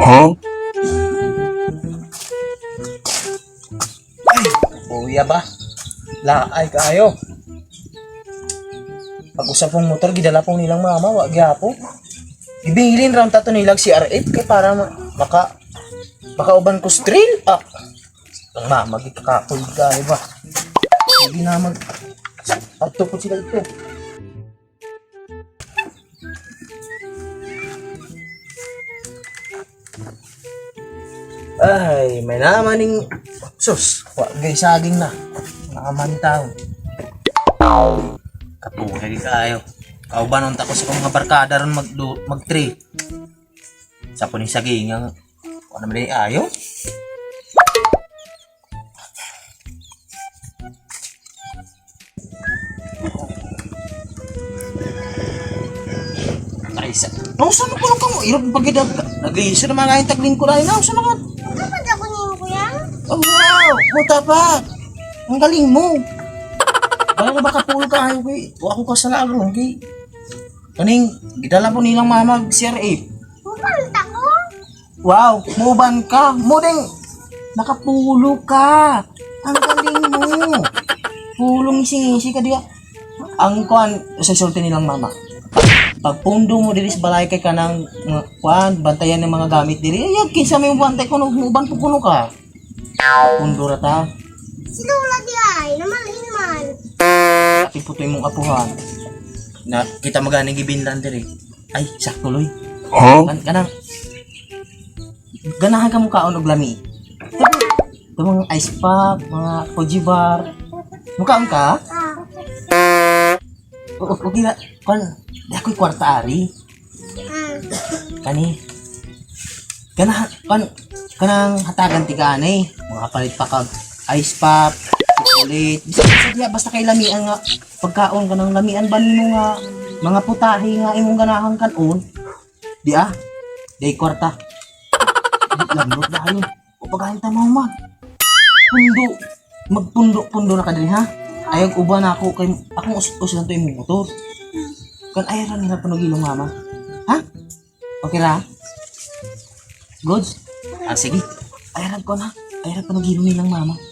Huh? Kuya ba? Laay kayo. Pag-usap pong motor, gidala pong nilang mama, wag gyapo. Ibilin ram tato nilag si RF kay para ma- maka makauban ko strill. Ah. Ang mama gikakapoy kayo ba? Hindi na Ato po sila ito. Ay, may namaning... Sus, wag gay saging na. Nakamantaw. Katuhay kayo. Kau ba nung takos akong mga barkada ron mag, mag three. Sa po ni saging ang... Ano naman ayaw? Ay, sa... Nausan na po lang kamo. Irap bagay na... Nag-iisa naman nga tagling ko na. Nausan na nga. Oh, wow! Muta pa! Ang galing mo! Bala na baka pulo ka ayaw kay. Wa ko kasalanan mo kay. Kaning, gidala po nilang mama CRA. Pupalta ko? Wow! Muban ka! Mudeng! Nakapulo ka! Ang galing mo! Pulong isi-isi ka diya. Ang kuan, sa sulti nilang mama. Pag pundo mo diri sa balay kay kanang mga kuan, bantayan ng mga gamit diri. Ay, kinsa may bantay kuno, muban po kuno ka. Pundo ra ta. Si Lola di ay, namalin man. Ati putoy mong apuhan. Na kita maganing gibinlan diri. Ay, sakto loy. Huh? Kan kanang ganahan ka mo kaon og lami. Ito mga ice pack, mga Fuji bar. Mukaon ka? Ah, O, o, gila, kan, ako'y kwarta ari. ah. Kani, ganahan, kan, kanang hatagan ti ka ani. Mga palit pa kag ice pop, chocolate. Bisa sa diya, basta kay lamian nga. Pagkaon ka ng lamian ba nimo nga, mga putahe nga imong ganahan kanon. Di ah, di kwarta. Lamot na kayo. O pagkain ta mo ma. Pundo. Magpundo-pundo na ka din ha. Ayag uba na ako kay akong us-us lang to imong motor. Kan ayaw ra nila panugilong mama. Ha? Okay ra? Goods? Ah, sige. Ayaran ko na. Ayaran panugilong nilang mama.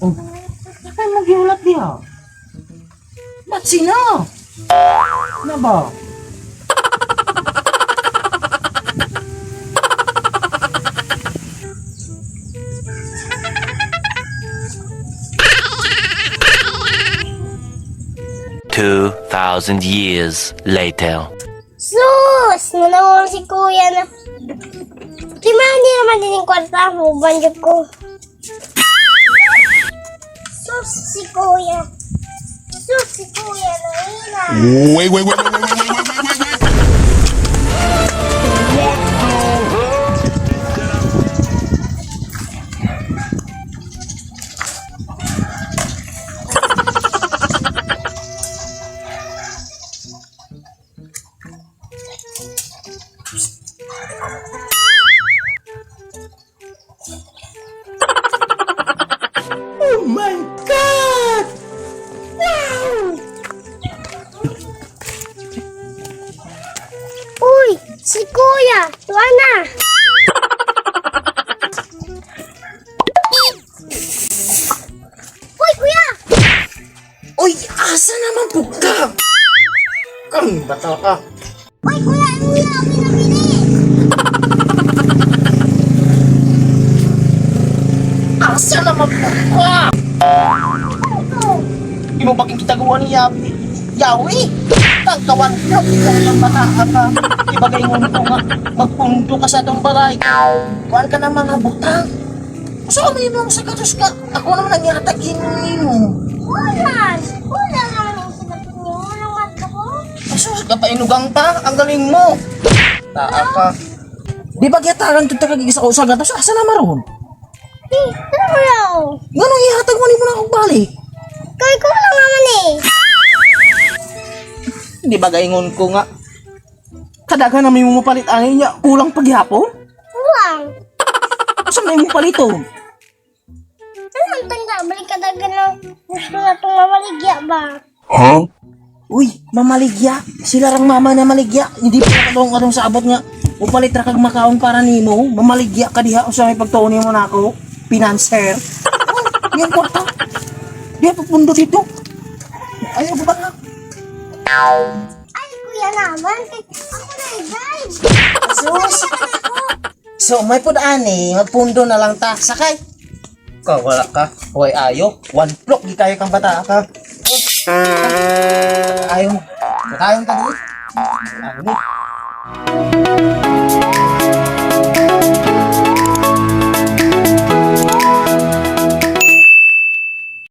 Oh. Nakay mo giulat diya. Ba't sino? Na ba? Two thousand years later. Sus! Nanawal na. Kima hindi naman din yung kwarta mo, banjot ko. Sus si kuya. Sus si kuya na ina. Wait, wait, wait, wait, wait, wait, wait, wait, Oh my God! Wow! Uy! Si kuya! Tuwa na! Uy kuya! Uy, asa naman po ka? Ang bata ka. Uy kuya! Na ako pinabili? Asa naman po ka? Ito! Di mo baking kitagawa ni Yawi? Yawi? Tagkawan ka, ikaw lang bata ka. Ibagay mo nito nga, magpundo ka sa itong balay. Kuhan ka ng mga butang. Gusto ko mo sa gatos ka. Ako naman ang yatagin mo. Ulan! Ulan naman yung sinapit niyo. Ulang mata ko. Asus, kapainugang ta. Ang galing mo. Taa ka. Di ba gyataran ito takagigis ako sa gatos? Asa na maroon? Eh, ano raw? Ganong ihatag mo ni mo na akong balik. Kay ko lang naman eh. Di ba gaingon ko nga? Kadaga na may mo mapalit anay niya. Kulang paghapon? Ulang. Saan may mo palito? Ano ang tanda? Balik ka daga ng gusto na itong mamaligya ba? Huh? Uy, mamaligya. Sila rang mama na maligya. Hindi pa nakatong anong sa abot nga. Upalit ra kag makaon para nimo. Mamaligya ka diha usa may pagtuon mo na ako. Financer. Oh, yan ko ta. Diha papundo dito. Ayaw ba na? Ay, kuya naman. Ako na guys. Sus. So, may pud ani, magpundo na lang ta. Sakay. Ka wala ka. Hoy ayo. One block di kayo kang bata ka. Ayaw mo. Kakayon ka dito. Ayaw mo.